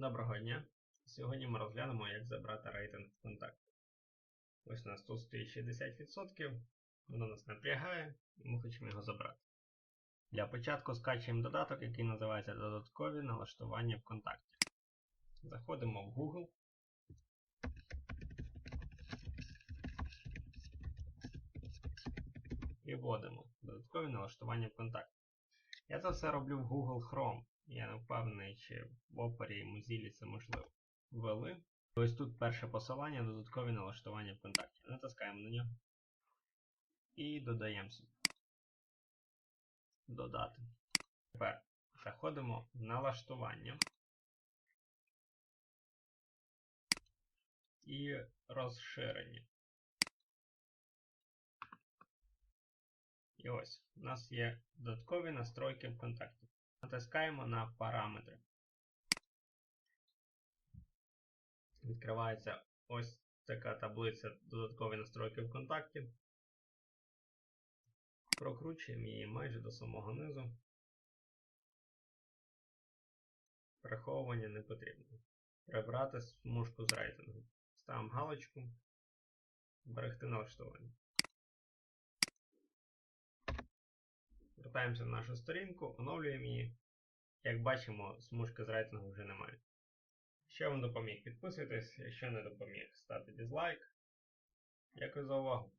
Доброго дня! Сьогодні ми розглянемо, як забрати рейтинг ВКонтакті. Ось у нас тут стоїть 60%, воно нас напрягає, і ми хочемо його забрати. Для початку скачуємо додаток, який називається Додаткові налаштування ВКонтакті. Заходимо в Google. І вводимо додаткові налаштування ВКонтакті. Я це все роблю в Google Chrome. Я не впевнений, чи в Opera і Mozilla це можливо. Ввели. Ось тут перше посилання, додаткові налаштування ВКонтакті. Натискаємо на нього. І додаємо собі. Додати. Тепер заходимо в налаштування. І розширення. І ось у нас є додаткові настройки ВКонтакті. Натискаємо на параметри. Відкривається ось така таблиця додаткові настройки ВКонтакті. Прокручуємо її майже до самого низу. Приховування не потрібно. Прибрати смужку з рейтингу. Ставимо галочку. Берегти налаштування. Вертаємося на нашу сторінку, оновлюємо її. Як бачимо, смужки з рейтингу вже немає. Якщо вам допоміг, підписуйтесь, якщо не допоміг, ставте дизлайк. Дякую за увагу.